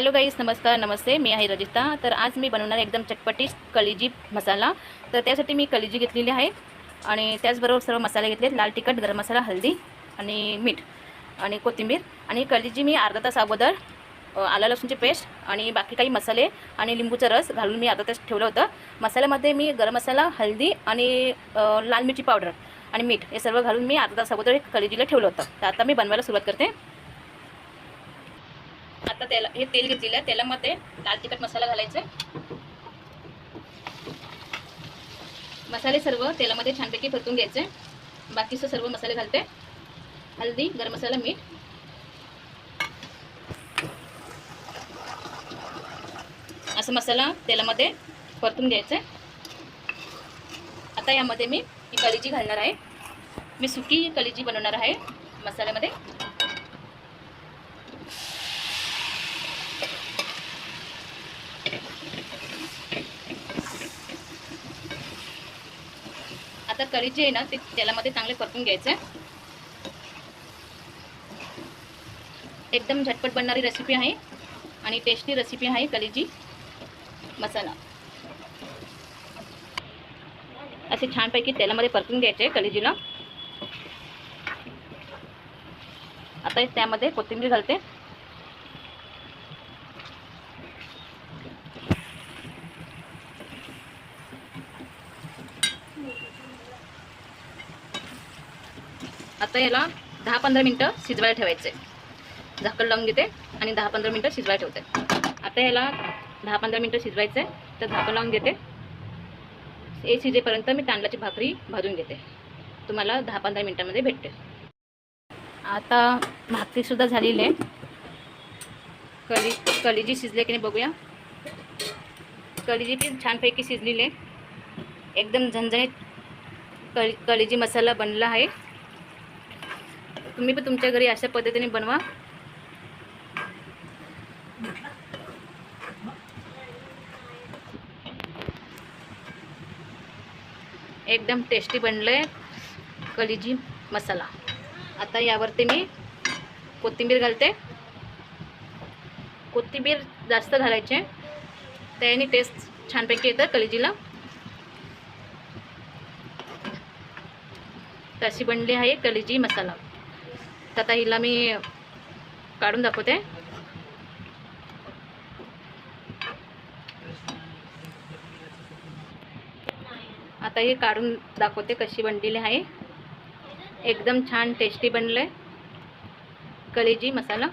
Hello गाईस नमस्कार नमस्ते. मी आहे रजिता. तर आज मी बनवणार एकदम चटपटी कलिजी मसाला. तर त्यासाठी मी कलिजी घेतलेली आहे आणि त्याचबरोबर सर्व मसाले घेतले लाल तिखट गरम मसाला हळदी आणि मीठ आणि कोथिंबीर. आणि कलिजी मी अर्धा तास अगोदर आला लसूणची पेस्ट आणि बाकी काही मसाले आणि लिंबूचा रस घालून मी अर्धा तास ठेवलं होतं. मसाल्यामध्ये मी गरम मसाला हळदी आणि लाल मिरची पावडर आणि मीठ हे सर्व घालून मी अर्धा तास अगोदर कलिजीला ठेवलं होतं. तर आता मी बनवायला सुरुवात करते. आता तेला हे तेल घेतलेलं आहे तेलामध्ये लाल तिखट मसाला घालायचा मसाले सर्व तेलामध्ये छानपैकी परतून घ्यायचे बाकीचं सर्व मसाले घालते. हल्दी गरम मसाला मीठ. असं मसाला तेलामध्ये परतून घ्यायचं आता यामध्ये मी ही कलिजी घालणार आहे. मी सुकी कलिजी बनवणार आहे मसाल्यामध्ये. आता कढी जी आहे ना ते तेलामध्ये चांगले परतून घ्यायचं एकदम झटपट बनणारी रेसिपी आहे आणि टेस्टी रेसिपी आहे कलेजी मसाला. असे छानपैकी तेलामध्ये परतून घ्यायचे कलेजीला आता त्यामध्ये कोथिंबीर घालते. आता याला दहा पंधरा मिनटं शिजवायला ठेवायचे झाकण लावून घेते आणि दहा पंधरा मिनटं शिजवायला ठेवते. आता याला दहा पंधरा मिनटं शिजवायचं आहे तर झाकण लावून घेते. हे शिजेपर्यंत मी तांदळाची भाकरी भाजून घेते. तुम्हाला दहा पंधरा मिनटामध्ये भेटते. आता भाकरीसुद्धा झालेली आहे. कली कलिजी शिजले की नाही बघूया. कलिजी पण छानपैकी शिजलेली आहे. एकदम झणझणीत कळी कलिजी मसाला बनला आहे. तुम्ही पण तुमच्या घरी अशा पद्धतीने बनवा. एकदम टेस्टी बनलं आहे कलिजी मसाला. आता यावरती मी कोथिंबीर घालते. कोथिंबीर जास्त घालायचे. त्याने टेस्ट छानपैकी येतं कलिजीला. तशी बनली आहे कलिजी मसाला. तर आता हिला मी काढून दाखवते. आता हे काढून दाखवते कशी बनलेली आहे. एकदम छान टेस्टी बनलं आहे कलेजी मसाला.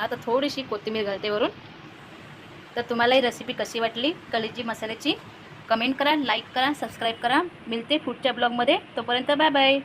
आता थोडीशी कोथिंबीर घालते वरून. तर तुम्हाला ही रेसिपी कशी वाटली कलेजी मसाल्याची कमेंट करा लाईक करा सबस्क्राईब करा. मिळते पुढच्या ब्लॉगमध्ये तोपर्यंत बाय बाय